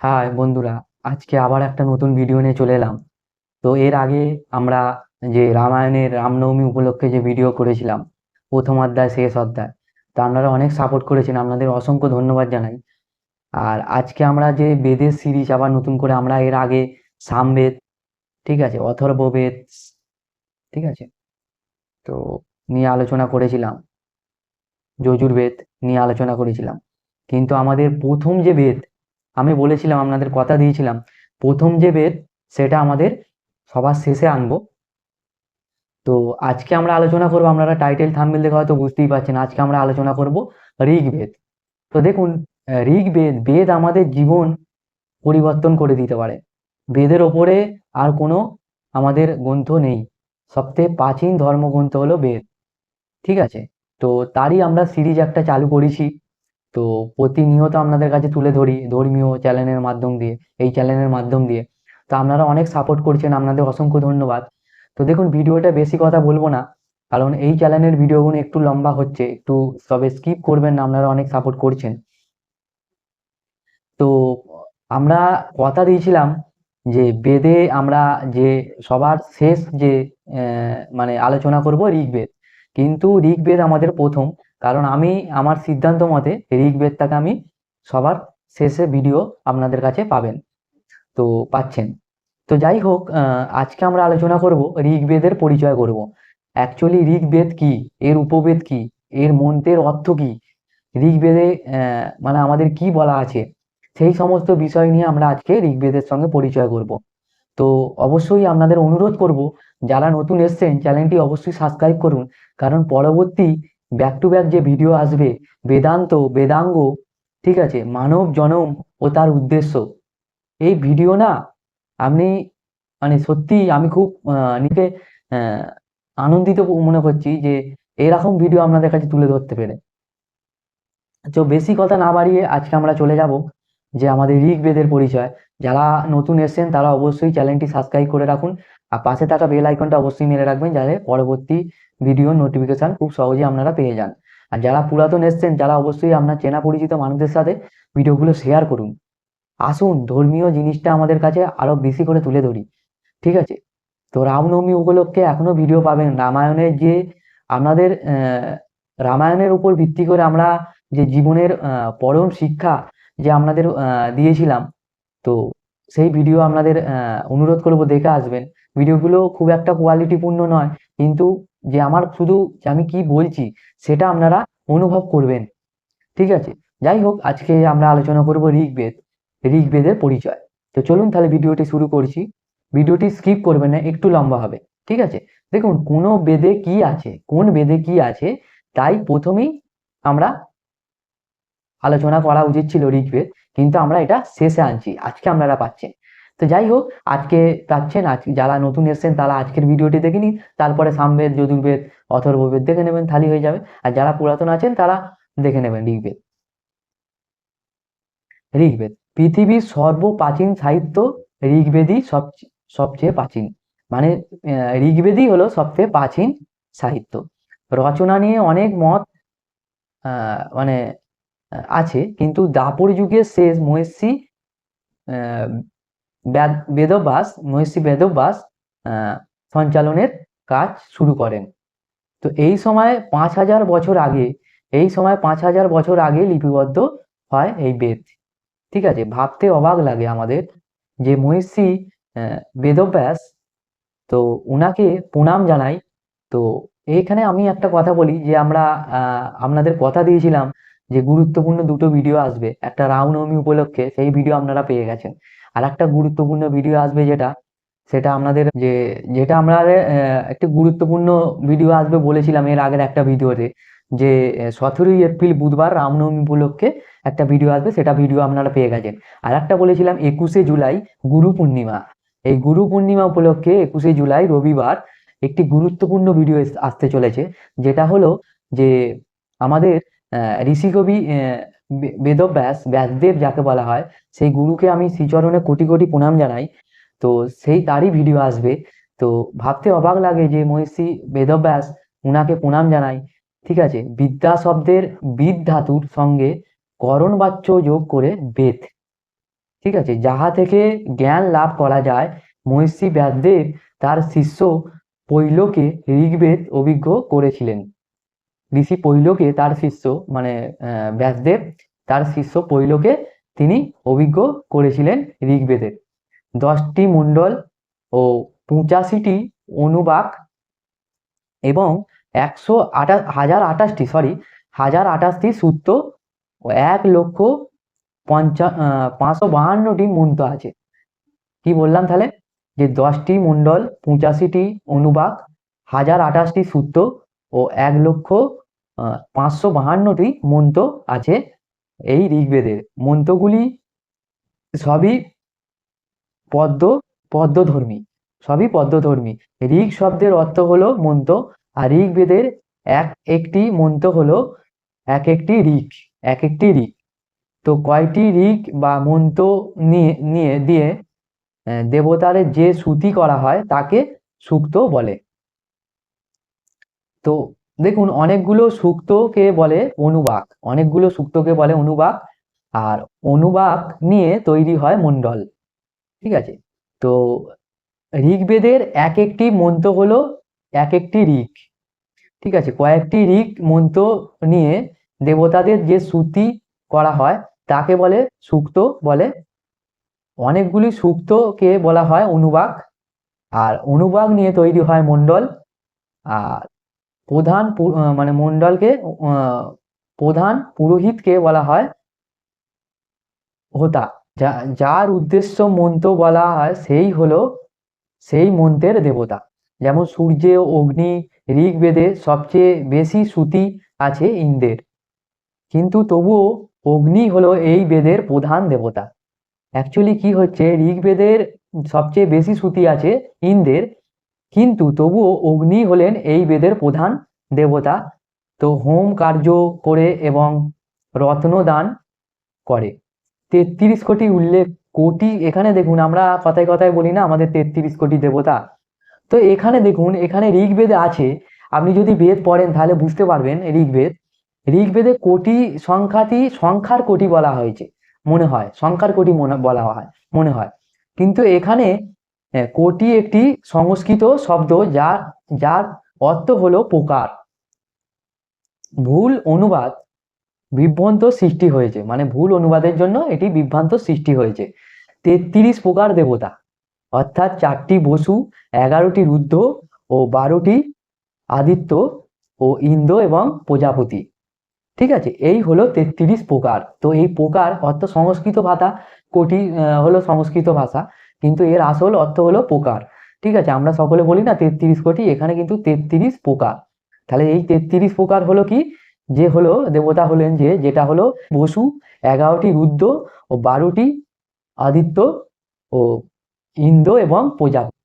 High বন্ধুরা, আজকে আবার একটা নতুন ভিডিও নিয়ে চলে এলাম। তো এর আগে আমরা যে রামায়ণের রামনবমী উপলক্ষে যে ভিডিও করেছিলাম, প্রথম অধ্যায়, শেষ অধ্যায়, তা আপনারা অনেক সাপোর্ট করেছেন, আপনাদের অসংখ্য ধন্যবাদ জানাই। আর আজকে আমরা যে বেদের সিরিজ আবার নতুন করে আমরা এর আগে সামবেদ, ঠিক আছে অথর্ববেদ ঠিক আছে, তো নিয়ে আলোচনা করেছিলাম, যজুর্বেদ নিয়ে আলোচনা করেছিলাম। কিন্তু আমাদের প্রথম যে বেদ আমি বলেছিলাম, আপনাদের কথা দিয়েছিলাম। প্রথম যে বেদ, সেটা আমাদের সবার শেষে আনব। তো আজকে আমরা আলোচনা করব, আপনারা টাইটেল থাম্বনেল দেখে হয়তো বুঝতেই পারছেন, আজকে আমরা আলোচনা করব ঋগ্বেদ তো দেখুন ঋগ্বেদ বেদ আমাদের জীবন পরিবর্তন করে দিতে পারে। বেদের ওপরে আর কোনো আমাদের গ্রন্থ নেই। সবথেকে প্রাচীন ধর্মগ্রন্থ হলো বেদ। ঠিক আছে? তো তারই আমরা সিরিজ একটা চালু করেছি। তো প্রতিনিয়ত আপনাদের কাছে তুলে ধরি ধর্মীয় চ্যানেলের মাধ্যম দিয়ে, এই চ্যানেলের মাধ্যম দিয়ে। তো আপনারা অনেক সাপোর্ট করছেন, আপনাদের অসংখ্য ধন্যবাদ। তো দেখুন, ভিডিওটা বেশি কথা বলব না, কারণ এই চ্যানেলের ভিডিওগুলো একটু লম্বা হচ্ছে, একটু তবে স্কিপ করবেন না, আপনারা অনেক সাপোর্ট করছেন। তো আমরা কথা দিয়েছিলাম যে বেদে আমরা যে সবার শেষ যে মানে আলোচনা করব ঋগ্বেদ। কিন্তু ঋগ্বেদ আমাদের প্রথম কারণ আমি আমার সিদ্ধান্ত মতে ঋগ্বেদটাকে আমি সবার শেষে ভিডিও আপনাদের কাছে পাবেন, তো পাচ্ছেন। তো যাই হোক আজকে আমরা আলোচনা করব ঋগ্বেদের পরিচয় করব। অ্যাকচুয়ালি ঋগ্বেদ কি? এর উপবেদ কি? এর মন্ত্রের অর্থ কি? ঋগ্বেদে মানে আমাদের কি বলা আছে? সেই সমস্ত বিষয় নিয়ে আমরা আজকে ঋগ্বেদের সঙ্গে পরিচয় করব। তো অবশ্যই আপনাদের অনুরোধ করব, যারা নতুন এসছেন, চ্যানেলটি অবশ্যই সাবস্ক্রাইব করুন। কারণ পরবর্তী ব্যাক টু ব্যাক যে ভিডিও আসবে বেদান্ত বেদাঙ্গ ঠিক আছে মানব জনম ও তার উদ্দেশ্য। এই ভিডিও না আপনি মানে সত্যি আমি খুব আহ, আনন্দিত মনে করছি যে এরকম ভিডিও আপনাদের কাছে তুলে ধরতে পেরে। তো বেশি কথা না বাড়িয়ে আজকে আমরা চলে যাব যে আমাদের ঋগ্বেদের পরিচয়। যারা নতুন এসেছেন তারা অবশ্যই চ্যানেলটি সাবস্ক্রাইব করে রাখুন। আর পাশে থাকা বেল আইকনটা অবশ্যই মেরে রাখবেন যাতে পরবর্তী ভিডিও নোটিফিকেশন খুব সহজেই আপনারা পেয়ে যান। আর যারা পুরাতন এসছেন যারা অবশ্যই আপনার চেনা পরিচিত মানুষদের সাথে ভিডিওগুলো শেয়ার করুন। আসুন, ধর্মীয় জিনিসটা আমাদের কাছে আরও বেশি করে তুলে ধরি। ঠিক আছে? তো রামনবমী উপলক্ষে এখনও ভিডিও পাবেন। রামায়ণের যে আপনাদের রামায়ণের উপর ভিত্তি করে আমরা যে জীবনের পরম শিক্ষা যে আপনাদের দিয়েছিলাম, তো সেই ভিডিও আপনাদের অনুরোধ করব দেখে আসবেন। ভিডিওগুলো খুব একটা কোয়ালিটিপূর্ণ নয়। কিন্তু যে আমার শুধু যে আমি কি বলছি, সেটা আপনারা অনুভব করবেন। ঠিক আছে? যাই হোক, আজকে আমরা আলোচনা করব ঋগ্বেদ, ঋগ্বেদের পরিচয়। তো চলুন তাহলে ভিডিওটি শুরু করছি। ভিডিওটি স্কিপ করবেন না, একটু লম্বা হবে। ঠিক আছে? দেখুন, কোন বেদে কি আছে, কোন বেদে কি আছে, তাই প্রথমেই আমরা আলোচনা করা উচিত ছিল ঋগ্বেদ, কিন্তু আমরা এটা শেষে আনছি। আজকে আপনারা পাচ্ছেন। তো যাই হোক, আজকে পাচ্ছেন আজ যারা নতুন এসেছেন তারা আজকের ভিডিওটি দেখে নিন, তারপরে সামবেদ যজুর্বেদ অথর্ববেদ দেখে নেবেন তাহলে হয়ে যাবে। আর যারা পুরাতন আছেন তারা দেখে নেবেন ঋগ্বেদ। ঋগ্বেদ, পৃথিবীর সর্বপ্রাচীন সাহিত্য ঋগ্বেদই সব সবচেয়ে প্রাচীন। মানে ঋগ্বেদই হলো সবচেয়ে প্রাচীন সাহিত্য। রচনা নিয়ে অনেক মত মানে আছে, কিন্তু দাপর যুগের শেষ বেদ- বেদব্যাস মহিষী বেদব্যাস সঞ্চালনের কাজ শুরু করেন। তো এই সময় পাঁচ হাজার বছর আগে এই সময় পাঁচ হাজার বছর আগে লিপিবদ্ধ হয় এই বেদ। ঠিক আছে? ভাবতে অবাক লাগে আমাদের যে মহর্ষি আহ, বেদব্যাস তো উনাকে প্রণাম জানাই। তো এইখানে আমি একটা কথা বলি যে আমরা আপনাদের কথা দিয়েছিলাম যে গুরুত্বপূর্ণ দুটো ভিডিও আসবে। একটা রামনবমী উপলক্ষে সেই ভিডিও আপনারা পেয়ে গেছেন। আর একটা গুরুত্বপূর্ণ ভিডিও আসবে যেটা, সেটা আপনাদের যে, যেটা আমরা একটি গুরুত্বপূর্ণ ভিডিও আসবে বলেছিলাম এর আগের একটা ভিডিওতে যে সতেরোই এপ্রিল বুধবার রামনবমী উপলক্ষে একটা ভিডিও আসবে, সেটা ভিডিও আপনারা পেয়ে গেছেন। আর একটা বলেছিলাম একুশে জুলাই গুরু পূর্ণিমা। এই গুরু পূর্ণিমা উপলক্ষে একুশে জুলাই রবিবার একটি গুরুত্বপূর্ণ ভিডিও আসতে চলেছে, যেটা হলো যে, আমাদের ঋষিকবি বেদব্যাস ব্যাসদেব যাকে বলা হয়, সেই গুরুকে আমি শ্রীচরণে কোটি কোটি প্রণাম জানাই। তো সেই তারই ভিডিও আসবে। তো ভাবতে অবাক লাগে যে মহর্ষি বেদব্যাস উনাকে প্রণাম জানাই। ঠিক আছে, বিদ্যা শব্দের বিদ ধাতুর সঙ্গে করণ বাচ্য যোগ করে বেদ। ঠিক আছে, যাহা থেকে জ্ঞান লাভ করা যায়, মহর্ষি ব্যাসদেব তার শিষ্য পৈলকে ঋগ্বেদ অভিজ্ঞ করেছিলেন। ঋষি পৈলকে তার শিষ্য মানে ব্যাসদেব তার শিষ্য পৈলকে তিনি অভিজ্ঞ করেছিলেন ঋগ্বেদের দশটি মণ্ডল ও পঁচাশিটি অনুবাক এবং একশো আটা, হাজার আঠাশটি সরি হাজার আঠাশটি সূত্র ও এক লক্ষ পঞ্চা পাঁচশো বাহান্নটি আছে। কি বললাম তাহলে? যে দশটি মণ্ডল, পঁচাশিটি অনুবাক, হাজার আঠাশটি সূত্র ও এক লক্ষ পাঁচশো বাহান্নটি মন্ত্র আছে এই ঋগ্বেদের। মন্ত্রগুলি সবই পদ্ম, পদ্মধর্মী, সবই পদ্মধর্মী। ঋগ শব্দের অর্থ হলো মন্ত্র, আর ঋগ্বেদের এক একটি মন্ত্র হলো এক একটি ঋগ, এক একটি ঋগ। তো কয়টি ঋগ বা মন্ত্র নিয়ে নিয়ে, দিয়ে দেবতারের যে স্তুতি করা হয় তাকে সূক্ত বলে। তো দেখুন, অনেকগুলো সূক্তকে বলে অনুবাক, অনেকগুলো সূক্তকে বলে অনুবাক, আর অনুবাক নিয়ে তৈরি হয় মণ্ডল, ঠিক আছে? তো ঋগ্বেদের এক একটি মন্ত্র হলো এক একটি ঋগ, ঠিক আছে? কয়েকটি ঋগ মন্ত্র নিয়ে দেবতাদের যে স্তুতি করা হয়, তাকে বলে সূক্ত বলে। অনেকগুলি সূক্তকে বলা হয় অনুবাক, আর অনুবাক নিয়ে তৈরি হয় মণ্ডল, আর প্রধান মানে মণ্ডলকে প্রধান পুরোহিতকে বলা হয় হোতা। যা, যার উদ্দেশ্য মন্ত্র বলা হয় সেই হলো সেই মন্ত্রের দেবতা। যেমন সূর্যে, অগ্নি, ঋগ্বেদে সবচেয়ে বেশি শ্রুতি আছে ইন্দ্রের। কিন্তু তবুও অগ্নি হলো এই বেদের প্রধান দেবতা। অ্যাকচুয়ালি কি হচ্ছে, ঋগ্বেদের সবচেয়ে বেশি শ্রুতি আছে ইন্দ্রের। কিন্তু তবুও অগ্নি হলেন এই বেদের প্রধান দেবতা। তো হোম কার্য করে এবং রত্নদান করে। তেত্রিশ কোটি উল্লেখ, কোটি এখানে দেখুন, আমরা কথায় কথায় বলি না, আমাদের তেত্রিশ কোটি দেবতা। তো এখানে দেখুন, এখানে ঋগ্বেদে আছে। আপনি যদি বেদ পড়েন, তাহলে বুঝতে পারবেন ঋগ্বেদ। ঋগ্বেদে কোটি সংখ্যাটি সংখ্যার কোটি বলা হয়েছে, মনে হয়। সংখ্যার কোটি মনে বলা হয়, মনে হয়। কিন্তু এখানে কোটি একটি সংস্কৃত শব্দ যার যার অর্থ হলো প্রকার। ভুল অনুবাদ বিভ্রান্ত সৃষ্টি হয়েছে মানে ভুল অনুবাদের জন্য এটি বিভ্রান্ত সৃষ্টি হয়েছে। তেত্রিশ প্রকার দেবতা, অর্থাৎ চারটি বসু, এগারোটি রুদ্র ও বারোটি আদিত্য ও ইন্দ্র এবং প্রজাপতি। ঠিক আছে, এই হলো তেত্রিশ প্রকার। তো এই প্রকার অর্থ সংস্কৃত ভাষা, কোটি হলো সংস্কৃত ভাষা। কিন্তু এর আসল অর্থ হলো প্রকার ঠিক আছে? আমরা সকলে বলি না তেত্রিশ কোটি, এখানে কিন্তু তেত্রিশ প্রকার তাহলে এই তেত্রিশ প্রকার হলো কি? যে হলো, দেবতা হলেন যে, যেটা হলো বসু, এগারোটি রুদ্র ও বারোটি আদিত্য ও ইন্দ্র এবং প্রজাপতি।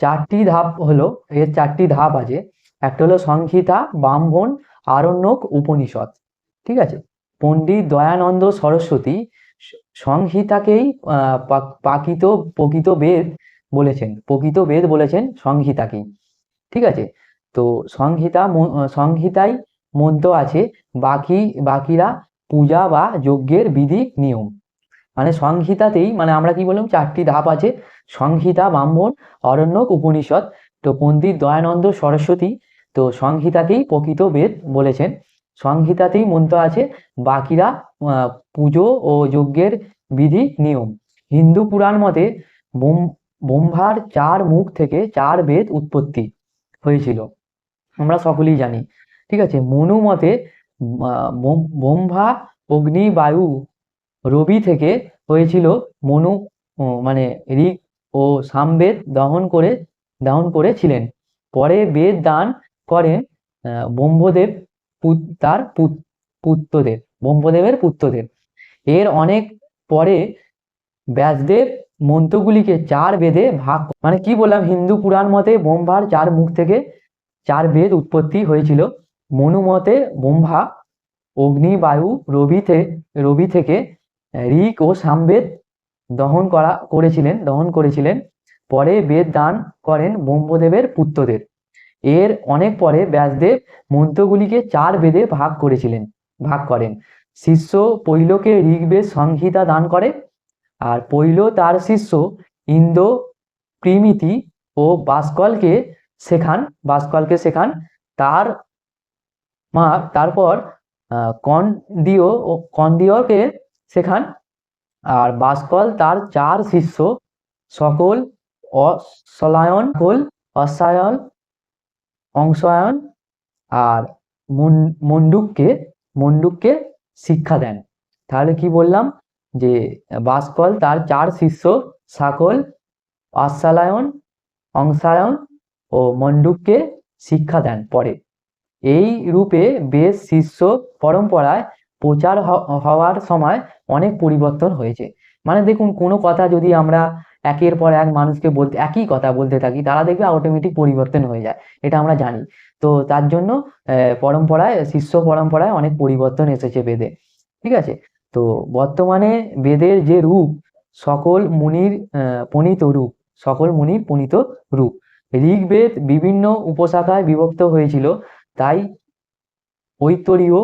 চারটি ধাপ হলো, এর চারটি ধাপ আছে। একটা হলো সংহিতা, ব্রাহ্মণ, আরণ্যক উপনিষদ ঠিক আছে? পণ্ডিত দয়ানন্দ সরস্বতী সংহিতাকেই পাকিত প্রকৃত বেদ বলেছেন। প্রকৃত বেদ বলেছেন সংহিতাকেই। ঠিক আছে? তো সংহিতা ম- আহ, সংহিতায় মন্ত্র আছে। বাকি বাকিরা পূজা বা যজ্ঞের বিধি নিয়ম। মানে সংহিতাতেই মানে আমরা কি বললাম? চারটি ধাপ আছে। সংহিতা ব্রাহ্মণ অরণ্যক উপনিষদ তো পণ্ডিত দয়ানন্দ সরস্বতী তো সংহিতাকেই প্রকৃত বেদ বলেছেন। সংহিতাতেই মন্ত্র আছে, বাকিরা পুজো ও যজ্ঞের বিধি নিয়ম। হিন্দু পুরাণ মতে ব্রহ্মার চার মুখ থেকে চার বেদ উৎপত্তি হয়েছিল। আমরা সকলেই জানি, ঠিক আছে? মনু মতে ব্রহ্ম- অগ্নি, বায়ু, রবি থেকে হয়েছিল মনু মানে ঋক ও সামবেদ দহন করে, দহন করেছিলেন। পরে বেদ দান করেন ব্রহ্মদেব তার পুত- পুত্রদের, ব্রহ্মদেবের পুত্রদের। এর অনেক পরে ব্যাসদেব মন্ত্রগুলিকে চার বেদে ভাগ মানে কি বললাম? হিন্দু পুরাণ মতে ব্রহ্মার চার মুখ থেকে চার বেদ উৎপত্তি হয়েছিল। মনু মতে ব্রহ্মা, অগ্নি, বায়ু, রবি থেকে রবি থেকে ঋক ও সামবেদ দহন করা করেছিলেন, দহন করেছিলেন। পরে বেদ দান করেন ব্রহ্মদেবের পুত্রদের। এর অনেক পরে ব্যাসদেব মন্ত্রগুলিকে চার বেদে ভাগ করেছিলেন ভাগ করেন। শিষ্য পৈলকে ঋগ্বেদ সংহিতা দান করে আর পৈল তার শিষ্য ইন্দ্র প্রিমিতি ও বাসকলকে শেখান বাসকলকে শেখান। তার মা তারপর আহ, কন্দিয় ও কন্দিয়কে শেখান। আর বাসকল তার চার শিষ্য সকল অসলায়ন সকল অসায়ন অংশায়ন আর মন- মন্ডুককে মন্ডুককে শিক্ষা দেন। তাহলে কি বললাম? যে বাসকল তার চার শিষ্য সকল অশ্বালায়ন অংশায়ন ও মন্ডুককে শিক্ষা দেন পরে। এই রূপে বেশ শিষ্য, পরম্পরায় প্রচার হওয়ার সময় অনেক পরিবর্তন হয়েছে। মানে দেখুন, কোনো কথা যদি আমরা একের পর এক মানুষকে বলতে একই কথা বলতে থাকি তারা দেখবে অটোমেটিক পরিবর্তন হয়ে যায় এটা আমরা জানি। তো তার জন্য পরম্পরায় শিষ্য পরম্পরায় অনেক পরিবর্তন এসেছে বেদে ঠিক আছে? তো বর্তমানে বেদের যে রূপ সকল মুনির আহ, প্রণীত রূপ সকল মুনির প্রণীত রূপ। ঋগ্বেদ বিভিন্ন উপশাখায় বিভক্ত হয়েছিল তাই ঐতরীয়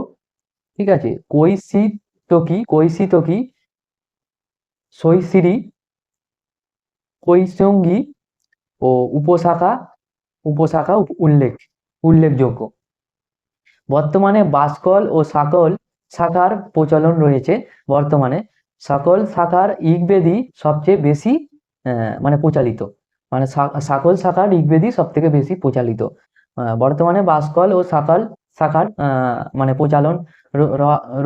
ঠিক আছে? কৈশিতকি কৈশিতকি শৈশিরী কৈশঙ্গী ও উপশাখা উপশাখা উল্লেখ, উল্লেখযোগ্য। বর্তমানে বাসকল ও সাকল শাখার প্রচলন রয়েছে। বর্তমানে সকল শাখার ঋগ্বেদই সবচেয়ে বেশি মানে প্রচালিত। মানে সাকল শাখার ঋগ্বেদই সব থেকে বেশি প্রচালিত। বর্তমানে বাসকল ও সাকাল শাখার মানে প্রচলন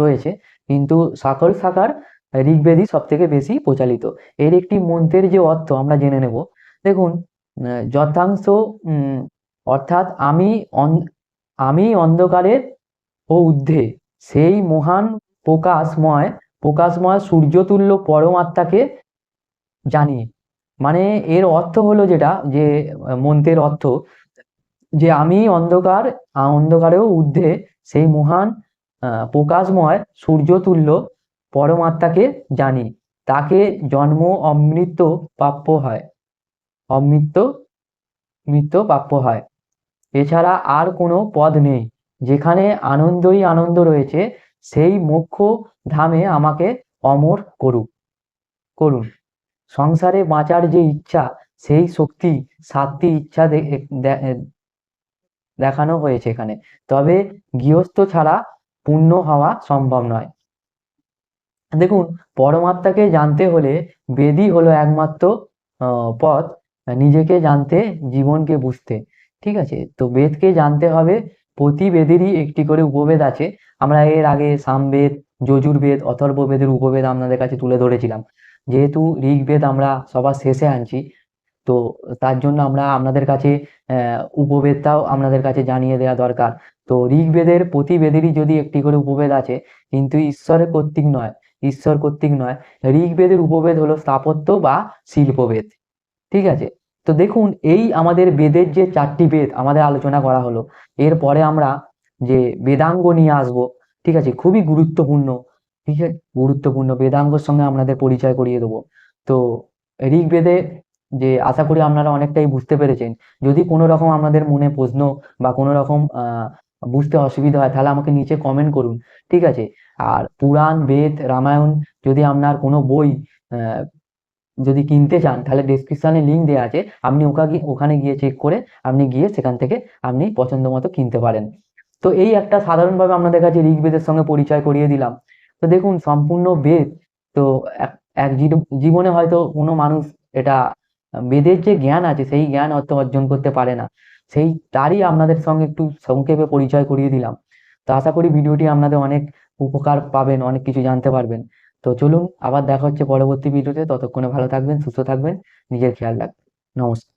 রয়েছে। কিন্তু সকল শাখার ঋগ্বেদই সব থেকে বেশি প্রচালিত। এর একটি মন্ত্রের যে অর্থ আমরা জেনে নেব। দেখুন যথাংশ অর্থাৎ আমি আমি অন্ধকারের ও ঊর্ধ্বে, সেই মহান প্রকাশময় প্রকাশময় সূর্যতুল্য পরমাত্মাকে জানি। মানে এর অর্থ হলো যেটা, যে, মন্ত্রের অর্থ, যে আমি অন্ধকার, অন্ধকারেও ঊর্ধ্বে, সেই মহান প্রকাশময় সূর্যতুল্য পরমাত্মাকে জানি, তাকে জন্ম অমৃত প্রাপ্য হয়। অমৃত মৃত্যু প্রাপ্য হয়। এছাড়া আর কোনো পদ নেই। যেখানে আনন্দই আনন্দ রয়েছে, সেই মোক্ষ ধামে আমাকে অমর করুক। করুন। সংসারে বাঁচার যে ইচ্ছা, সেই শক্তি, সাতটি ইচ্ছা দেখানো হয়েছে এখানে। তবে গৃহস্থ ছাড়া পূর্ণ হওয়া সম্ভব নয়। দেখুন, পরমাত্মাকে জানতে হলে বেদই হলো একমাত্র পথ, নিজেকে জানতে, জীবনকে বুঝতে। ঠিক আছে? তো বেদকে জানতে হবে, প্রতি বেদেরই একটি করে উপবেদ আছে। আমরা এর আগে সামবেদ, যজুর্বেদ, অথর্ববেদের উপবেদ আপনাদের কাছে তুলে ধরেছিলাম। যেহেতু ঋগ্বেদ আমরা সবার শেষে আনছি, তো তার জন্য আমরা আপনাদের কাছে উপবেদটাও আপনাদের কাছে জানিয়ে দেওয়া দরকার। তো ঋগ্বেদের প্রতি বেদেরই যদি একটি করে উপবেদ আছে, কিন্তু ঈশ্বরের কর্তৃক নয়। ঈশ্বর কর্তৃক নয়, ঋগ্বেদের উপবেদ হলো স্থাপত্য বা শিল্পবেদ। ঠিক আছে? তো দেখুন, এই আমাদের বেদের যে চারটি বেদ আমাদের আলোচনা করা হলো, এরপরে আমরা যে বেদাঙ্গ নিয়ে আসব, ঠিক আছে? খুবই গুরুত্বপূর্ণ, ঠিক আছে? গুরুত্বপূর্ণ বেদাঙ্গর সঙ্গে আপনাদের পরিচয় করিয়ে দেবো। তো ঋগ্বেদে যে আশা করি আপনারা অনেকটাই বুঝতে পেরেছেন, যদি কোনো রকম আপনাদের মনে প্রশ্ন বা কোনো রকম বুঝতে অসুবিধা হয়, তাহলে আমাকে নিচে কমেন্ট করুন, ঠিক আছে? আর পুরাণ, বেদ, রামায়ণ যদি আপনার কোনো বই যদি কিনতে চান, তাহলে ডেসক্রিপশনে লিঙ্ক দেওয়া আছে, আপনি গিয়ে ওখানে গিয়ে চেক করে আপনি গিয়ে সেখান থেকে আপনি পছন্দ মতো কিনতে পারেন। তো এই একটা সাধারণভাবে আপনাদের কাছে ঋগ্বেদের সঙ্গে পরিচয় করিয়ে দিলাম। তো দেখুন, সম্পূর্ণ বেদ, তো এক জীবনে হয়তো কোনো মানুষ এটা, বেদের যে জ্ঞান আছে, সেই জ্ঞান অর্থ অর্জন করতে পারে না। সেই তারই আপনাদের সঙ্গে একটু সংক্ষেপে পরিচয় করিয়ে দিলাম। তো আশা করি ভিডিওটি আপনাদের অনেক উপকার পাবেন, অনেক কিছু জানতে পারবেন। তো চলুন, আবার দেখা হচ্ছে পরবর্তী ভিডিওতে। ততক্ষণে ভালো থাকবেন, সুস্থ থাকবেন। নিজের খেয়াল রাখবেন। নমস্কার।